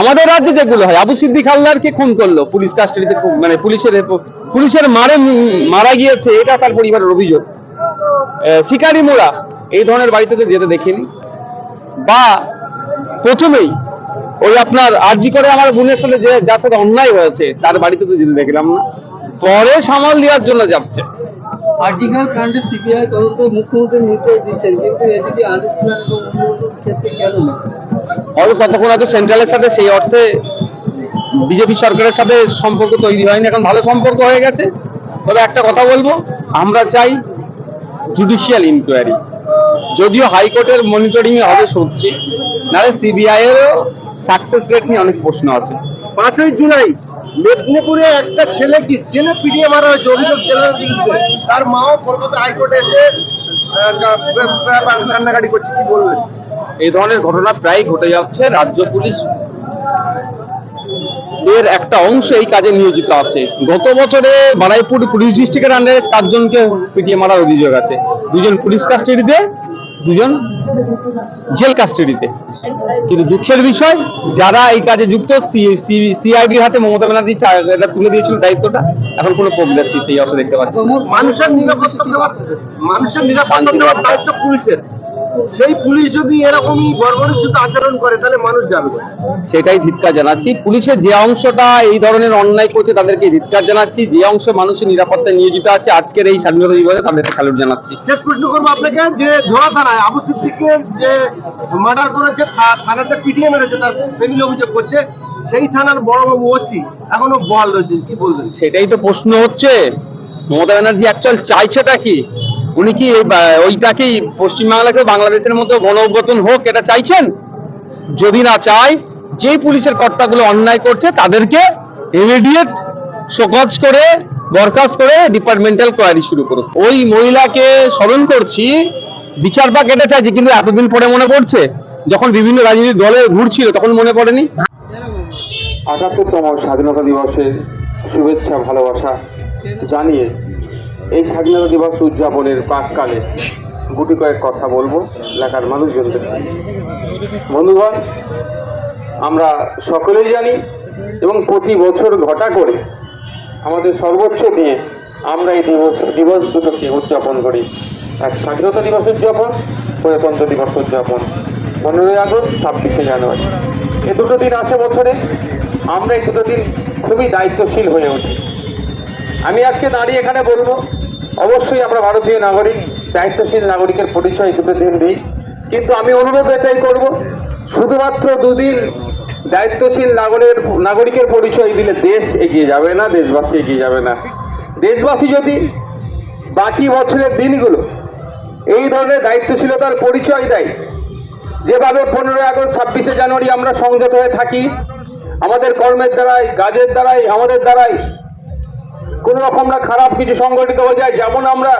আমাদের রাজ্যে যেগুলো হয়, আবু সিদ্দিক হালদারকে খুন করল পুলিশ কাস্টাডিতে মানে পুলিশের পুলিশের মারে মারা গিয়েছে, এটা তার পরিবারের অভিযোগ। শিকারি মোড়া, এই ধরনের বাড়িতে তো যেতে দেখিনি। বা, প্রথমেই ওই আপনার আর্জি করে আমার বোনের সাথে যে যার সাথে অন্যায় হয়েছে, তার বাড়িতে তো যেতে দেখলাম না। পরে সামাল দেওয়ার জন্য যাচ্ছে। আর্জিকার নির্দেশ দিচ্ছেন, কিন্তু এদিকে আনিসমান এবং অন্যদের ক্ষেত্রে কেন না? হয়তো ততক্ষণ হয়তো সেন্ট্রালের সাথে সেই অর্থে বিজেপি সরকারের সাথে সম্পর্ক তৈরি হয়নি। এখন ভালো সম্পর্ক হয়ে গেছে। তবে একটা কথা বলব, আমরা চাই জুডিশিয়াল ইনকোয়ারি যদিও হাইকোর্টের মনিটরিং এ হবে সত্যি নাহলে সিবিআই এরও সাকসেস রেট নিয়ে অনেক প্রশ্ন আছে। পাঁচই জুলাই, মেদিনীপুরে একটা ছেলে কি জেলে পিটিয়ে মারা হয়েছে? অভিযোগ জেলার বিরুদ্ধে তার মাও কলকাতা হাইকোর্টে এসে কান্নাকাটি করছে, কি বলবেন? এই ধরনের ঘটনা প্রায় ঘটে যাচ্ছে, রাজ্য পুলিশ এর একটা অংশ এই কাজে নিয়োজিত আছে। গত বছরে বারাইপুর পুলিশ ডিস্ট্রিক্টের আন্ডারে চারজনকে পিটিয়ে মারার অভিযোগ আছে। দুজন পুলিশ কাস্টাডিতে, দুজন জেল কাস্টাডিতে। কিন্তু দুঃখের বিষয়, যারা এই কাজে যুক্ত সিআইডির হাতে মমতা ব্যানার্জি এটা তুলে দিয়েছিল দায়িত্বটা, এখন কোনো প্রোগ্রেস সেই অর্থ দেখতে পাচ্ছি। মানুষের নিরাপত্তা দেওয়ার মানুষের নিরাপত্তা দেওয়ার দায়িত্ব পুলিশের। সেই পুলিশ যদি এরকমই বর্বরচিত আচরণ করে তাহলে মানুষ যাবে সেটাই ধিক্কার জানাচ্ছি। পুলিশের যে অংশটা এই ধরনের অন্যায় করছে তাদেরকে ধিক্কার জানাচ্ছি। যে অংশ মানুষের নিরাপত্তায় নিয়োজিত আছে আজকের এই স্বাধীনতা দিবসে তাদেরকে স্যালুট জানাচ্ছি। শেষ প্রশ্ন করব আপনাকে যে ধোলা থানায় আবু সিদ্দিককে যে মার্ডার করেছে থানাতে পিটিয়ে মেরেছে তার ফ্যামিলি অভিযোগ করছে সেই থানার বড়বাবু ওসি এখনও বল রয়েছে কি বলবেন? সেটাই তো প্রশ্ন হচ্ছে। মমতা ব্যানার্জি অ্যাকচুয়াল চাইছেটা কি? উনি কি ওইটাকেই পশ্চিমবাংলাকে বাংলাদেশের মতো গণ অভ্যুত্থান হোক, এটা চাইছেন? যদি না চায় যেই পুলিশের কর্তাগুলো অন্যায় করছে, তাদেরকে ইমিডিয়েট শোকজ করে, বরখাস্ত করে ডিপার্টমেন্টাল কোয়ারি শুরু করুক। ওই মহিলাকে স্মরণ করছি, বিচার পাক এটা চাইছি, কিন্তু এতদিন পরে মনে পড়ছে, যখন বিভিন্ন রাজনৈতিক দলে ঘুরছিল, তখন মনে পড়েনি? আঠাত্তরতম স্বাধীনতা দিবসের শুভেচ্ছা, ভালোবাসা জানিয়ে এই স্বাধীনতা দিবস উদযাপনের প্রাককালে গুটি কয়েক কথা বলব, এলাকার মানুষজনদের। বন্ধুগণ, আমরা সকলেই জানি এবং প্রতি বছর ঘটা করে আমাদের সর্বোচ্চ দিয়ে আমরা এই দিবস দিবস দুটোকে উদযাপন করি। এক স্বাধীনতা দিবস উদযাপন প্রজাতন্ত্র দিবস উদযাপন। পনেরোই আগস্ট, ছাব্বিশে জানুয়ারি। এ দুটো দিন আসে বছরে। আমরা এই দুটো দিন খুবই দায়িত্বশীল হয়ে উঠি। আমি আজকে দাঁড়িয়ে এখানে বলব অবশ্যই আমরা ভারতীয় নাগরিক, দায়িত্বশীল নাগরিকের পরিচয় দুটো দিন দিই। কিন্তু আমি অনুরোধ এটাই করব, শুধুমাত্র দুদিন দায়িত্বশীল নাগরের, নাগরিকের পরিচয় দিলে দেশ এগিয়ে যাবে না, দেশবাসী এগিয়ে যাবে না। দেশবাসী যদি বাকি বছরের দিনগুলো এই ধরনের দায়িত্বশীলতার পরিচয় দেয়, যেভাবে পনেরোই আগস্ট, ছাব্বিশে জানুয়ারি আমরা সংযত হয়ে থাকি, আমাদের কর্মের দ্বারাই, কাজের দ্বারাই, আমাদের দ্বারাই কোনো রকম না খারাপ কিছু সংগঠিত হয়ে যায়, যেমন আমরা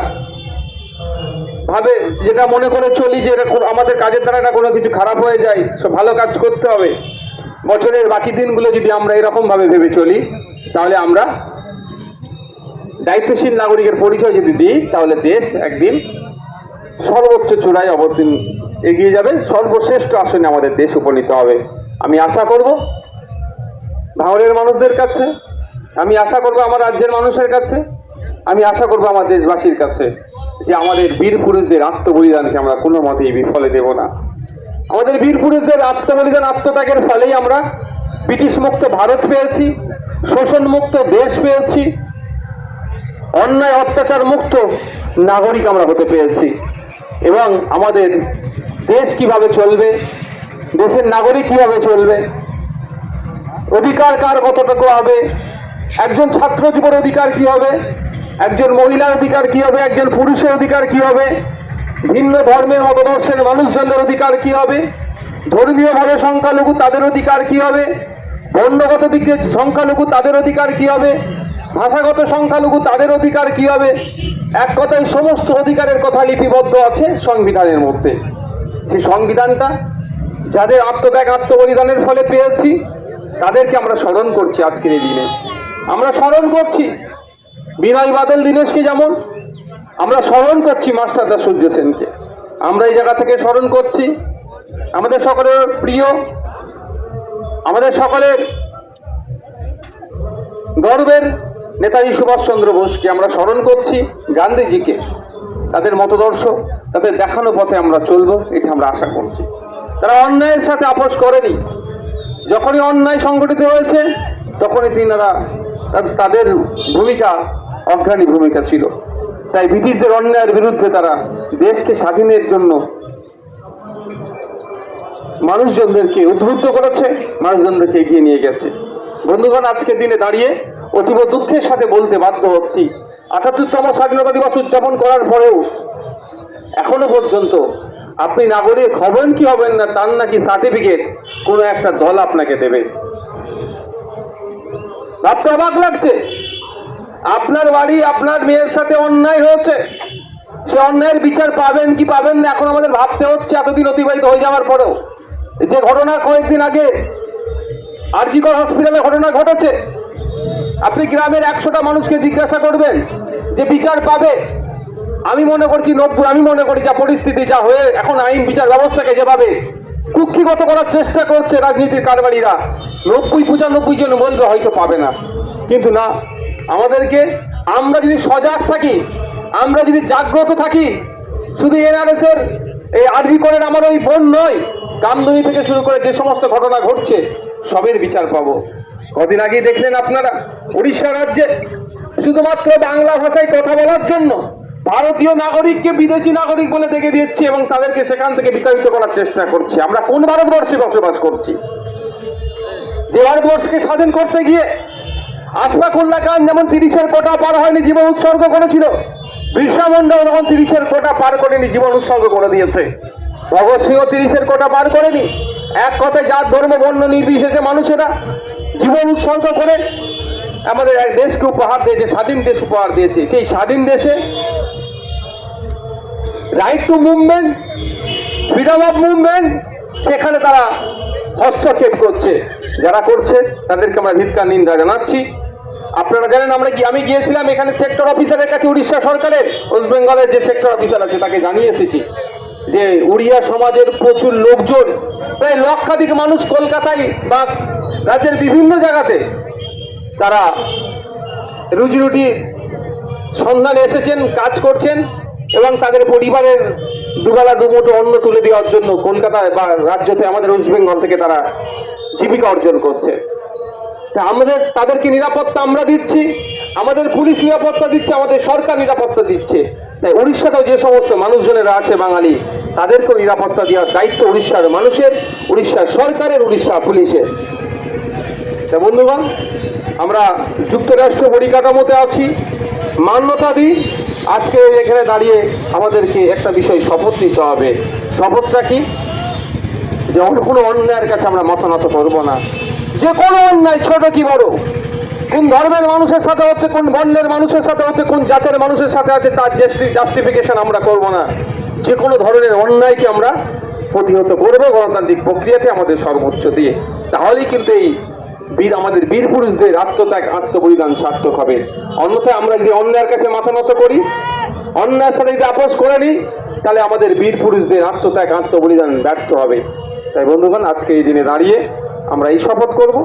ভাবে যেটা মনে করে চলি যে এটা আমাদের কাজের দ্বারা না কোনো কিছু খারাপ হয়ে যায়, সব ভালো কাজ করতে হবে। বছরের বাকি দিনগুলো যদি আমরা এরকম ভাবে চলি, তাহলে আমরা দায়িত্বশীল নাগরিকের পরিচয় যদি দিই, তাহলে দেশ একদিন সর্বোচ্চ চূড়ায় অবদিন এগিয়ে যাবে, সর্বশ্রেষ্ঠ আসনে আমাদের দেশ উপনীত হবে। আমি আশা করব ভাঙড়ের মানুষদের কাছে আমি আশা করব আমার রাজ্যের মানুষের কাছে, আমি আশা করব আমার দেশবাসীর কাছে যে আমাদের বীর পুরুষদের আত্মবলিদানকে আমরা কোনো মতেই বিফলে দেব না। আমাদের বীর পুরুষদের আত্মবলিদান, আত্মত্যাগের ফলেই আমরা ব্রিটিশ মুক্ত ভারত পেয়েছি, শোষণ মুক্ত দেশ পেয়েছি, অন্যায়, অত্যাচার মুক্ত নাগরিক আমরা হতে পেরেছি এবং আমাদের দেশ কীভাবে চলবে, দেশের নাগরিক কীভাবে চলবে, অধিকার কার কতটুকু হবে একজন ছাত্র যুবর অধিকার কি হবে? একজন মহিলার অধিকার কি হবে? একজন পুরুষের অধিকার কি হবে? ভিন্ন ধর্মের মতদর্শের মানুষজনদের অধিকার কি হবে? ধর্মীয়ভাবে সংখ্যালঘু তাদের অধিকার কি হবে? বর্ণগত দিক সংখ্যালঘু তাদের অধিকার কি হবে? ভাষাগত সংখ্যালঘু তাদের অধিকার কি হবে? এক কথায় সমস্ত অধিকারের কথা লিপিবদ্ধ আছে সংবিধানের মধ্যে। সেই সংবিধানটা যাদের আত্মত্যাগ, আত্মবলিদানের ফলে পেয়েছি, তাদেরকে আমরা স্মরণ করছি আজকের এই দিনে। আমরা স্মরণ করছি। বিনয় বাদল, দীনেশকে যেমন, আমরা স্মরণ করছি মাস্টারদা সূর্য সেনকে। আমরা এই জায়গা থেকে স্মরণ করছি। আমাদের সকলের প্রিয়, আমাদের সকলের গর্বের নেতাজি সুভাষচন্দ্র বোসকে আমরা স্মরণ করছি গান্ধীজিকে। তাদের মতদর্শ, তাদের দেখানো পথে আমরা চলবো, এটা আমরা আশা করছি। তারা অন্যায়ের সাথে আপোষ করেনি। যখনই অন্যায় সংগঠিত হয়েছে, তখনই তিনারা তাদের ভূমিকা, অগ্রণী ভূমিকা ছিল। তাই ব্রিটিশদের অন্যায়ের বিরুদ্ধে তারা দেশকে স্বাধীনের জন্য মানুষজনদেরকে উদ্বুদ্ধ করেছে, মানুষজনদেরকে এগিয়ে নিয়ে গেছে। বন্ধুগণ, আজকের দিনে দাঁড়িয়ে অতীব দুঃখের সাথে বলতে বাধ্য হচ্ছি। আটাত্তরতম স্বাধীনতা দিবস উদযাপন করার পরেও এখনও পর্যন্ত আপনি নাগরিক হবেন কি হবেন না, তার নাকি সার্টিফিকেট কোনো একটা দল আপনাকে দেবে। ভাবতে অবাক লাগছে? আপনার বাড়ি, আপনার মেয়ের সাথে অন্যায় হয়েছে। সে অন্যায়ের বিচার পাবেন কি পাবেন না, এখন আমাদের ভাবতে হচ্ছে এতদিন অতিবাহিত হয়ে যাওয়ার পরেও। যে ঘটনা কয়েকদিন আগে আরজিকর হসপিটালে ঘটনা ঘটেছে। আপনি গ্রামের একশোটা মানুষকে জিজ্ঞাসা করবেন যে বিচার পাবে। আমি মনে করছি নব্বই, আমি মনে করি যা পরিস্থিতি, যা হয়ে এখন আইন বিচার ব্যবস্থাকে যেভাবে কুক্ষিগত করার চেষ্টা করছে রাজনীতির কারবারিরা। নব্বই, পঁচানব্বই জন বলবে হয়তো পাবে না। কিন্তু না, আমাদেরকে আমরা যদি সজাগ থাকি, আমরা যদি জাগ্রত থাকি, শুধু এনআরএস এর এই আরজি করেন আমার ওই বোন নয় কামদুনি থেকে শুরু করে যে সমস্ত ঘটনা ঘটছে, সবের বিচার পাবো। কদিন আগেই দেখলেন আপনারা উড়িষ্যা রাজ্যে শুধুমাত্র বাংলা ভাষায় কথা বলার জন্য ভারতীয় নাগরিককে বিদেশি নাগরিক বলে দেখে দিচ্ছে এবং তাদেরকে সেখান থেকে বিতাড়িত করার চেষ্টা করছে। আমরা কোন ভারতবর্ষে বসবাস করছি? যে ভারতবর্ষকে স্বাধীন করতে গিয়ে আশফাকুল্লাহ খান যেমন তিরিশের কোটা পার হয়নি, জীবন উৎসর্গ করেছিল, বিরসা মুন্ডাও যখন তিরিশের কোটা পার করেনি, জীবন উৎসর্গ করে দিয়েছে। ভগৎ সিংহ তিরিশের কোটা পার করেনি। এক কথায় জাত, ধর্ম, বর্ণ নির্বিশেষে মানুষেরা জীবন উৎসর্গ করে আমাদের এক দেশকে উপহার দিয়েছে, স্বাধীন দেশ উপহার দিয়েছে। সেই স্বাধীন দেশে right to movement freedom of movement সেখানে তারা হস্তক্ষেপ করছে। যারা করছে, তাদেরকে আমরা ধিৎকার নিন্দা জানাচ্ছি। আপনারা জানেন, আমরা আমি গিয়েছিলাম এখানে সেক্টর অফিসারের কাছে, উড়িষ্যা সরকারের ওয়েস্ট বেঙ্গলের যে সেক্টর অফিসার আছে, তাকে জানিয়ে এসেছি যে উড়িয়া সমাজের প্রচুর লোকজন, প্রায় লক্ষাধিক মানুষ কলকাতায় বা রাজ্যের বিভিন্ন জায়গাতে তারা রুজি রুটি সন্ধানে এসেছেন, কাজ করছেন এবং তাদের পরিবারের দুবেলা দুমুঠো অন্ন তুলে দেওয়ার জন্য কলকাতায় বা রাজ্যতে আমাদের ওয়েস্ট বেঙ্গল থেকে তারা জীবিকা অর্জন করছে। তা আমাদের, তাদেরকে নিরাপত্তা আমরা দিচ্ছি, আমাদের পুলিশ নিরাপত্তা দিচ্ছে, আমাদের সরকার নিরাপত্তা দিচ্ছে। তাই উড়িষ্যাতেও যে সমস্ত মানুষজনেরা আছে বাঙালি, তাদেরকেও নিরাপত্তা দেওয়ার দায়িত্ব উড়িষ্যার মানুষের, উড়িষ্যার সরকারের, উড়িষ্যা পুলিশের। তা বন্ধুগণ আমরা যুক্তরাষ্ট্র পরিকাঠামোতে আছি। মান্যতা দিই আজকে এখানে দাঁড়িয়ে আমাদেরকে একটা বিষয় শপথ নিতে হবে। শপথটা কি? যে কোনো অন্যায়ের কাছে আমরা মাথা নত করব না। যে কোনো অন্যায়, ছোট কি বড়? কোন ধর্মের মানুষের সাথে হচ্ছে, কোন বর্ণের মানুষের সাথে হচ্ছে, কোন জাতের মানুষের সাথে আছে, তার জাস্টিফিকেশন আমরা করব না। যে কোনো ধরনের অন্যায়কে আমরা প্রতিহত করব গণতান্ত্রিক প্রক্রিয়াতে আমাদের সর্বোচ্চ দিয়ে। তাহলেই কিন্তু এই বীর, আমাদের বীর পুরুষদের আত্মত্যাগ, আত্মবলিদান সার্থক হবে। অন্যথায় আমরা যদি অন্যায়ের কাছে মাথা নত করি, অন্যায়ের সাথে যদি আপোষ করে নিই, তাহলে আমাদের বীর পুরুষদের আত্মত্যাগ, আত্মবলিদান ব্যর্থ হবে। তাই বন্ধুগণ, আজকে এই দিনে দাঁড়িয়ে আমরা এই শপথ করব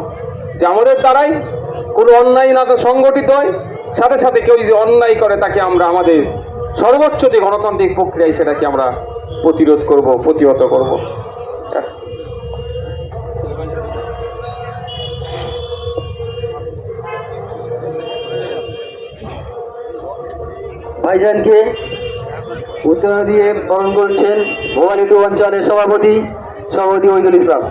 যে আমাদের দ্বারাই কোনো অন্যায় না তো সংগঠিত হয়, সাথে সাথে কেউ যদি অন্যায় করে, তাকে আমরা আমাদের সর্বোচ্চ যে গণতান্ত্রিক প্রক্রিয়ায় সেটাকে আমরা প্রতিরোধ করব, প্রতিহত করব। ভাইজানকে উত্তর দিয়ে বরণ করছেন ভবানীটু অঞ্চলের সভাপতি সভাপতি ওইদুল ইসলাম।